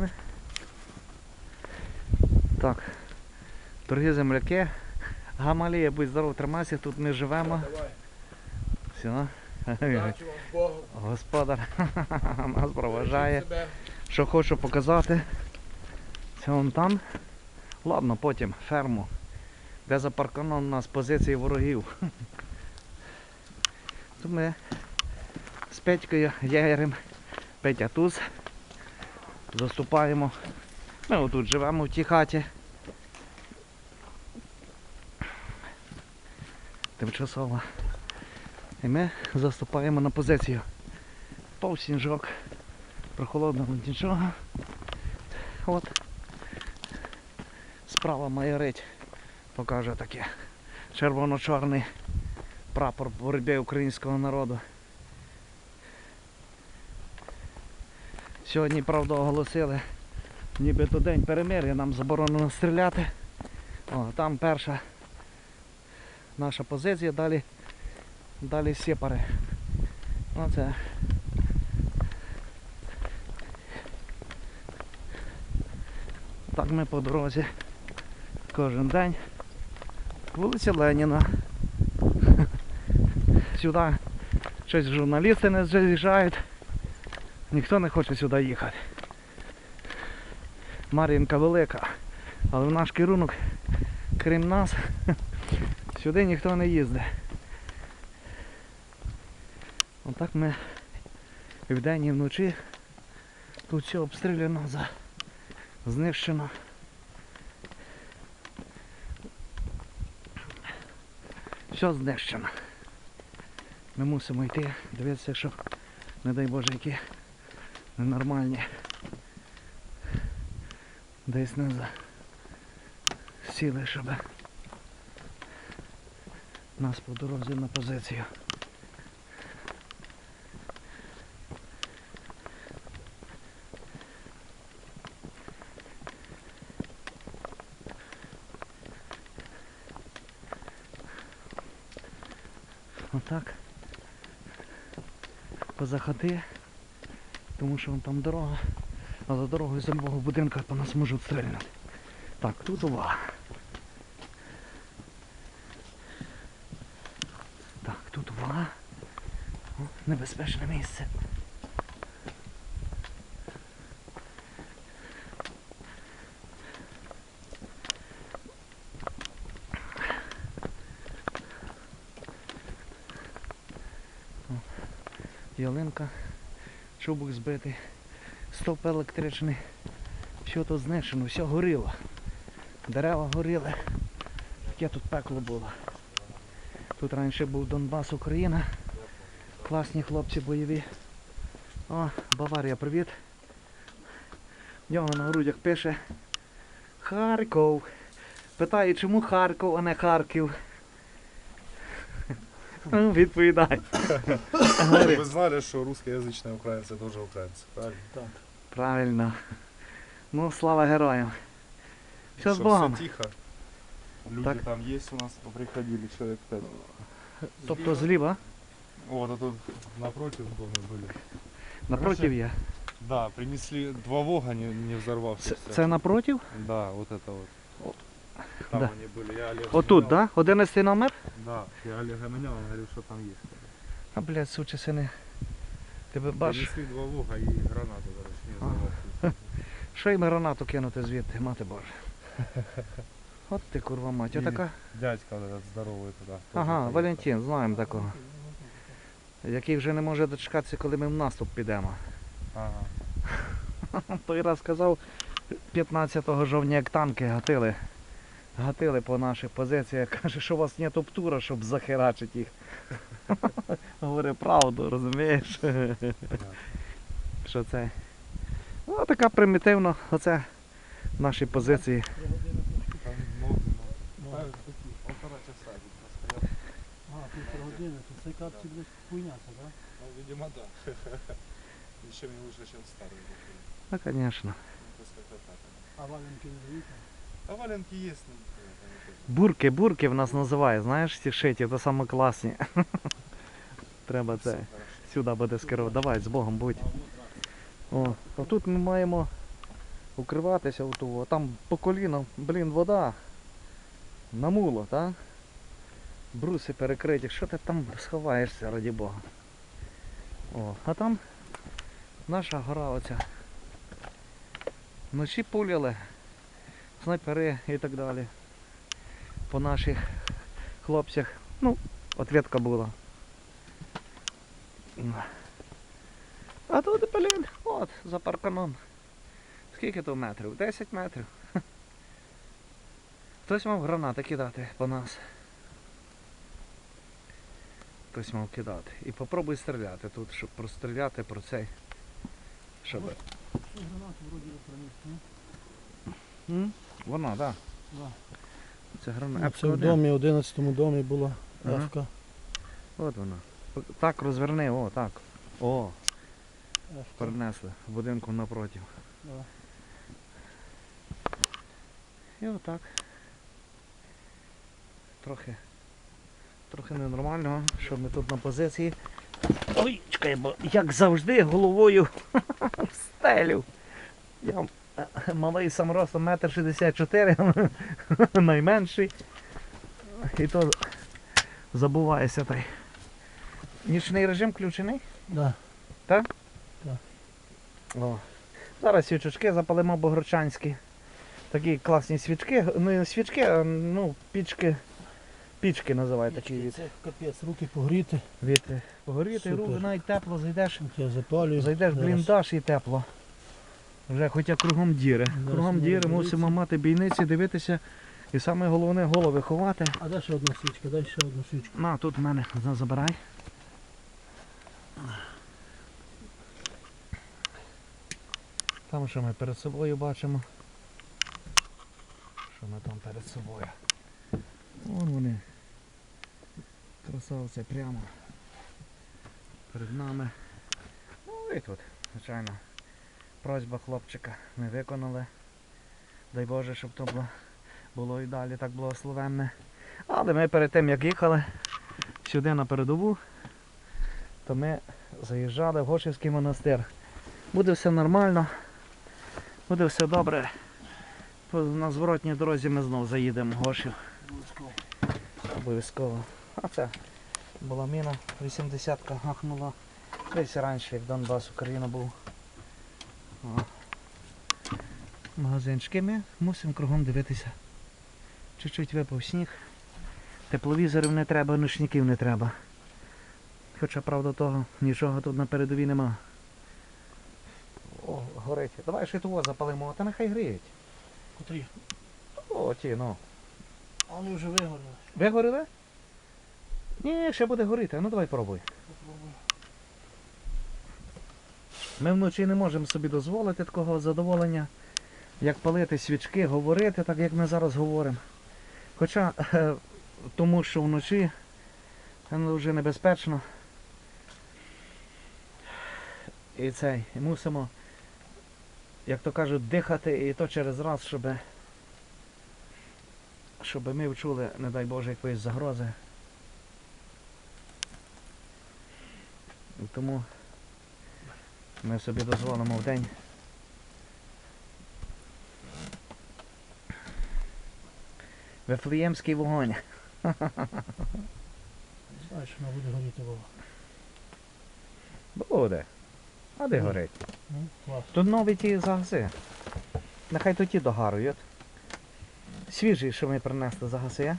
машини. Так. Дорогі земляки. Гамалія, будь здоров, тримайся, тут ми живемо. Все. Богом. Господар нас проважає. Що хочу показати. Це вон там. Ладно, потім ферму. Де за парканом у нас позиції ворогів. Тут ми з Петькою Ягерем, Петя Туз. Заступаємо. Ми отут живемо в тій хаті. Тимчасово. І ми заступаємо на позицію. Пов сніжок. Прохолодно нічого. От. Справа майорить. Покаже таке. Червоно-чорний прапор боротьби українського народу. Сьогодні, правда, оголосили, нібито день перемир'я, нам заборонено стріляти. О, там перша наша позиція, далі, далі сепари. Оце Так ми по дорозі кожен день. Вулиця Леніна. Сюди щось журналісти не заїжджають. Ніхто не хоче сюди їхати. Мар'їнка велика. Але в наш керунок, крім нас, сюди ніхто не їздить. Отак ми і вдень і вночі тут все обстріляно знищено. Все знищено. Ми мусимо йти, дивитися, щоб, не дай Боже, які ненормальні. Десь не сіли, щоб нас по дорозі на позицію. Отак. Поза хати. Тому що вон там дорога. А за дорогою з любого будинка по нас можуть стріляти. Так, тут увага. Так, тут увага. О, небезпечне місце. ялинка, чубук збитий, стовп електричний, все тут знищено, все горіло. Дерева горіли. Таке тут пекло було. Тут раніше був Донбас, Україна. Класні хлопці бойові. О, Баварія, привіт. В нього на грудях пише Харков. Питає, чому Харков, а не Харків. Ну, Відповідай. Говори. Вы знали, что русскоязычные украинцы тоже украинцы, правильно? Правильно. Ну, слава героям. Все з Чтоб Богом. Все тихо. Люди Так. там есть у нас, приходили человек пять. Тобто зліва, Вот, а тут напротив дома были. напротив є. Да, принесли два вога, не, не взорвавшихся. Це, це напротив? Да, вот это вот. О, Там да. они были. Я Олега Отут, менял. так? Да? 11 номер? Да, я Олега менял, он говорил, что там есть. А, блядь, сучі сини. Тебе бачиш, Принесли два вога и гранату, короче, не Ага. взорвавшихся. що їм гранату кинути звідти, мати Боже. От ти курва мать, І- отака. Дядька вот этот здоровый туда. тоже Ага, поехал. Валентин, знаємо такого. Який вже не може дочекатися, коли ми в наступ підемо. Ага. Той раз сказав 15 жовтня, як танки гатили. Гатили по наших позиціях. Каже, що у вас нет оптура, щоб захерачити їх. Говори правду, розумієш? Що це? Ну, така примітивно, оце наші позиції. Цей капці буде хуйня, це, так? Ну, видимо, да. Ничем не лучше, чем старый. Ну, звісно. А валенки не дають? А валенки тоже. Бурки, бурки в нас називають, знаєш, ці шиті, це саме класні. Треба це. Сюди буде скерувати. Давай, з Богом будь. О, а тут ми маємо укриватися у того. Там по коліна, блін, вода. Намуло, так? Бруси перекриті. Що ти там сховаєшся, раді Бога? О, а там наша гора оця. Вночі пуляли, снайпери і так далі. По наших хлопцях. Ну, ответка була. А тут, блін, от, за парканом. Скільки то метрів? 10 метрів. Хтось мав гранати кидати по нас. Хтось мав кидати. І попробуй стріляти тут, щоб простріляти про цей. Щоб. Гранату вроді? М? Вона, так. Да. Да. Це Ну, граната. Це в домі, 11 домі була Ага. Ефка. От вона. Так розверни, о, так. О, Ефка. перенесли в будинку напротив. Да. І отак. Трохи. Трохи ненормально, що ми тут на позиції. Ой, чекай, бо як завжди головою в стелю. Я малий сам ростом метр шістдесят чотири, найменший. І то забувається той. Нічний режим включений? Да. О. Зараз свічечки запалимо богорчанські. Такі класні свічки. Ну не свічки, а ну, пічки. Пічки називають такі від, Це капець, руки погріти. від е, погоріти, Супер. руки навіть тепло зайдеш. Я запалюю. Зайдеш в бліндаж і тепло. Вже хоча кругом діри. Зараз Кругом діри мусимо мати бійниці, дивитися. І саме головне голови ховати. А де ще одна свічка? Дай ще одну свічку. На, тут в мене забирай. Там що ми перед собою бачимо. Що ми там перед собою? Вон вони. Красавці прямо перед нами. Ну і тут, звичайно. Просьба хлопчика ми виконали. Дай Боже, щоб то було, було і далі так благословенне. Але ми перед тим як їхали сюди на передову, то ми заїжджали в Гошівський монастир. Буде все нормально, буде все добре. На зворотній дорозі ми знов заїдемо в Гошів. Обов'язково. А це була міна, 80-ка гахнула. Десь раніше, як Донбас, Україна був. О. Магазинчики ми мусимо кругом дивитися. Чуть-чуть випав сніг. Тепловізорів не треба, ночників не треба. Хоча, правда, того нічого тут на передовій нема. О, горить. Давай ще того запалимо, а та нехай гріють. Котрі? О, ті, ну. А вони вже вигоріли. Вигоріли? Ні, ще буде горіти. Ну давай пробуй. Попробуй. Ми вночі не можемо собі дозволити такого задоволення, як палити свічки, говорити, так як ми зараз говоримо. Хоча е, тому, що вночі ну, вже небезпечно. І цей, і мусимо, як то кажуть, дихати і то через раз, щоб, щоб ми вчули, не дай Боже, якоїсь загрози. Тому ми собі дозволимо в день. Вифлеємський вогонь. Знаєш, що вона буде горіти Вова. Буде. А де горить? Клас. Тут нові ті загаси. Нехай то ті догарують. Свіжі, що ми принесли загаси. а?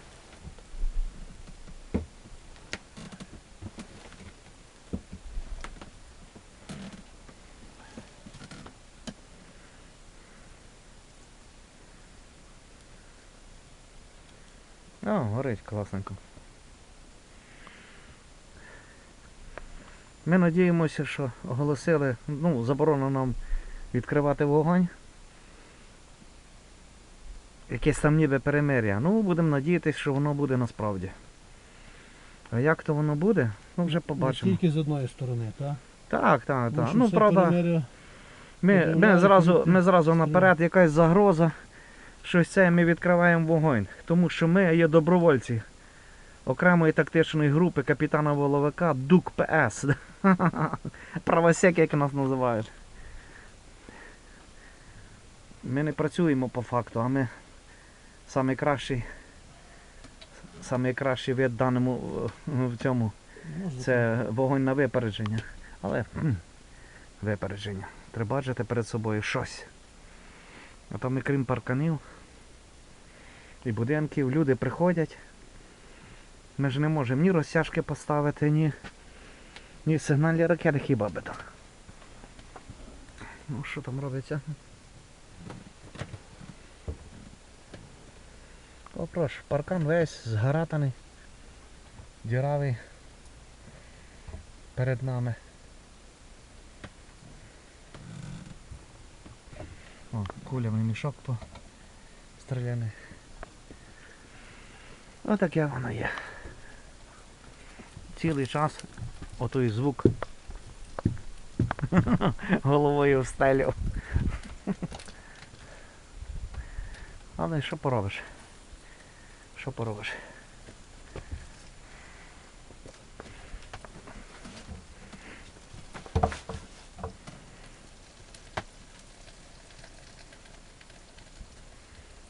О, горить класненько. Ми надіємося, що оголосили, ну, заборонено нам відкривати вогонь. Якесь там ніби перемир'я. Ну, будемо надіятися, що воно буде насправді. А як то воно буде, ну вже побачимо. Не тільки з одної сторони, так? Так, так, так. Ну, правда, перемир'я ми, ми, зразу, ми зразу наперед якась загроза. Щось це ми відкриваємо вогонь. Тому що ми є добровольці окремої тактичної групи капітана Воловика ДУК ПС. Правосек, як нас називають. Ми не працюємо по факту, а ми найкращий, найкращий вид в даному е, в цьому це вогонь на випередження. Але випередження. Треба бачити перед собою щось. А то ми крім парканів і будинків, люди приходять. Ми ж не можемо ні розтяжки поставити, ні, ні сигнальні ракети хіба би так. Ну що там робиться? О, прошу, паркан весь згаратаний, діравий перед нами. О, кулями мішок по стріляний. Отаке воно є. Цілий час отой звук головою в стелю. Але що поробиш? Що поробиш?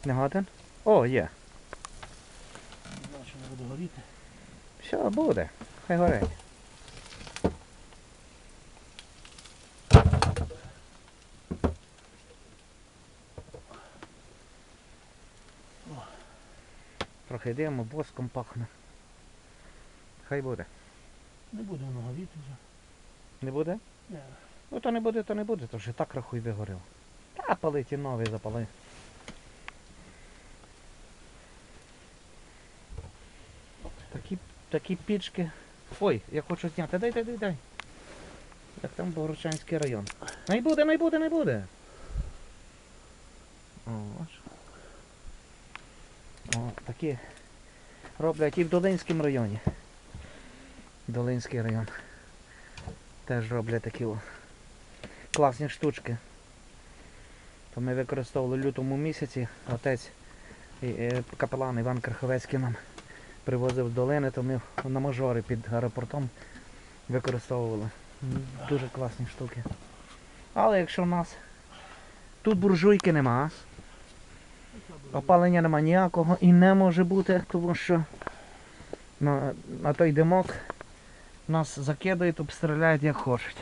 Не годен? О, є. знаю, що не буде горіти. Все, буде. Хай горить. Трохи йдемо, воском пахне. Хай буде. Не буде воно горіти вже. Не буде? Ні. Ну то не буде, то не буде, то вже так рахуй вигорів. Та палить і новий запали. Такі, такі пічки. Ой, я хочу зняти. Дай, дай, дай, дай. Як там Богородчанський район. Не буде, не буде, не буде. О. О, такі роблять і в Долинському районі. Долинський район. Теж роблять такі о, класні штучки. То ми використовували в лютому місяці. Отець і, е, капелан Іван Краховецький нам привозив долини, то ми на мажори під аеропортом використовували. Дуже класні штуки. Але якщо в нас тут буржуйки нема, опалення нема ніякого і не може бути, тому що на, на той димок нас закидають, обстріляють як хочуть.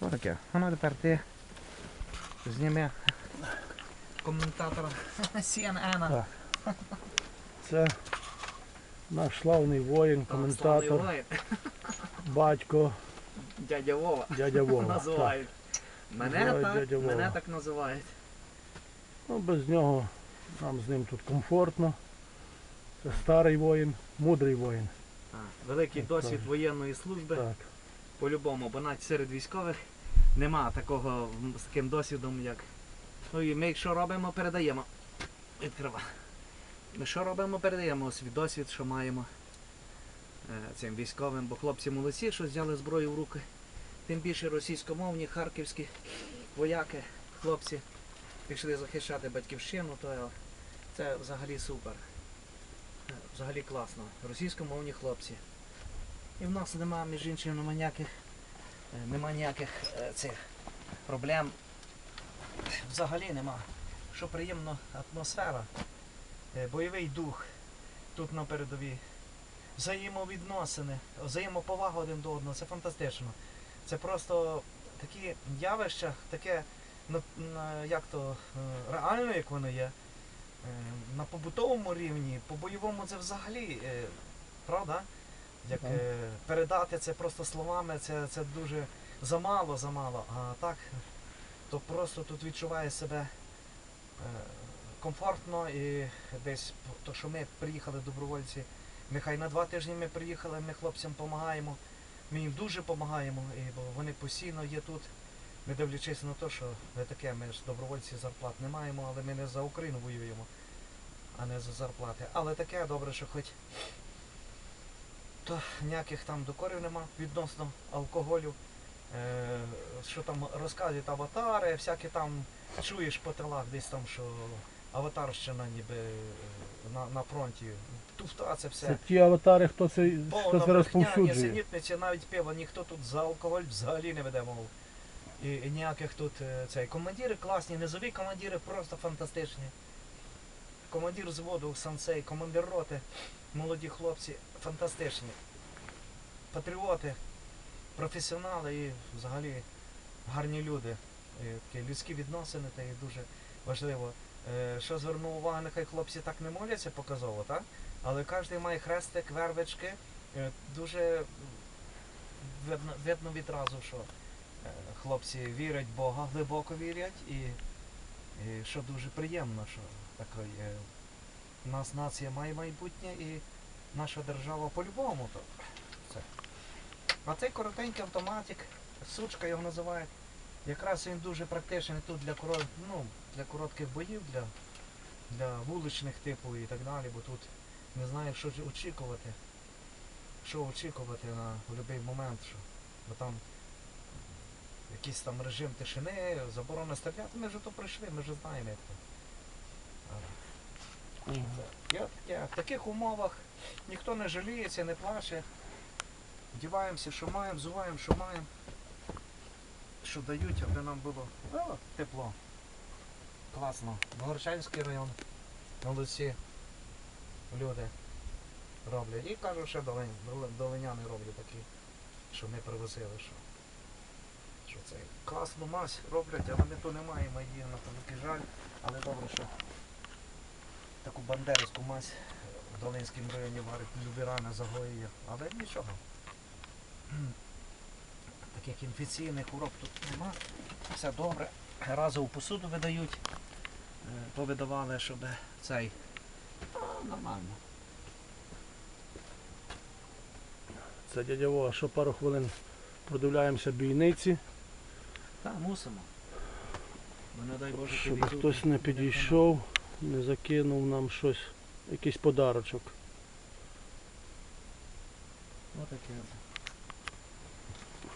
Отаке. А ну тепер ти зніми коментатора CNN. Це наш славний воїн, коментатор, батько, Дядя Вова дядя Вова. Так. називають. Мене Називають так, дядя Вова. мене так називають. Ну, без нього нам з ним тут комфортно. Це старий воїн, мудрий воїн. Великий Так, досвід так. воєнної служби. Так. По-любому, бо навіть серед військових нема такого з таким досвідом, як. Ну і ми якщо робимо, передаємо. Відкрива. Ми що робимо, передаємо свій досвід, що маємо е, цим військовим, бо хлопці молодці, що взяли зброю в руки. Тим більше російськомовні, харківські вояки, хлопці пішли захищати батьківщину, то це взагалі супер. Е, Взагалі класно. Російськомовні хлопці. І в нас нема, між іншим, нема ніяких, е, нема ніяких цих проблем. Взагалі нема. Що приємно, атмосфера, бойовий дух тут на передовій. Взаємовідносини, взаємоповага один до одного, це фантастично. Це просто такі явища, таке, як то, е, реально, як воно є. Е, На побутовому рівні, по бойовому це взагалі, е, правда? Як е, передати це просто словами, це, це дуже замало, замало. А так, то просто тут відчуває себе е, комфортно і десь, то що ми приїхали добровольці, нехай на два тижні ми приїхали, ми хлопцям допомагаємо. Ми їм дуже допомагаємо, бо вони постійно є тут, не дивлячись на те, що не таке, ми ж добровольці зарплат не маємо, але ми не за Україну воюємо, а не за зарплати. Але таке добре, що хоч то ніяких там докорів нема відносно алкоголю. Е, що там розказують аватари, всякі там чуєш по тилах десь там, що аватарщина ніби е, на, на фронті. Туфта це все. Це ті аватари, хто це, хто це розповсюджує. навіть пиво, ніхто тут за алкоголь взагалі не веде мову. І, і ніяких тут е, цей. Командири класні, низові командири просто фантастичні. Командир взводу сансей, командир роти, молоді хлопці, фантастичні. Патріоти, професіонали і взагалі гарні люди. І такі людські відносини, це є дуже важливо. Е, Що звернув увагу, нехай хлопці так не моляться показово, так? Але кожен має хрестик, вервички. Е, Дуже видно, видно відразу, що е, хлопці вірять в Бога, глибоко вірять, і, і що дуже приємно, що у нас нація має майбутнє і наша держава по-любому. То, це. А цей коротенький автоматик, сучка його називають, якраз він дуже практичний тут для, коро... ну, для коротких боїв, для, для вуличних типу і так далі, бо тут не знаєш, що очікувати. Що очікувати на будь-який момент, що, бо там якийсь там режим тишини, заборона стріляти, ми вже то пройшли, ми вже знаємо як то. Я таке, в таких умовах ніхто не жаліється, не плаче. Вдіваємося, що маємо, взуваємо, що маємо. Що дають, аби нам було о, тепло. Класно. Горчанський район. Молодці. Люди роблять. І кажу, що долин, дол- долиняни роблять такі, що ми привозили, що, що це класну мазь роблять, але ми тут не маємо її на такий жаль. Але добре, що таку бандерську мазь в Долинському районі варить любірана загоює. Але нічого. Таких інфекційних хвороб тут нема. Все добре. Разову посуду видають. Е, Повидавали, щоб цей. А, Нормально. Це дядя Вова, що пару хвилин продивляємося бійниці, Так, мусимо. Бо не дай Боже, щоб підійдуть, хтось не підійшов, не закинув нам щось, якийсь подарочок. Отаке.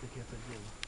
Таке це діло.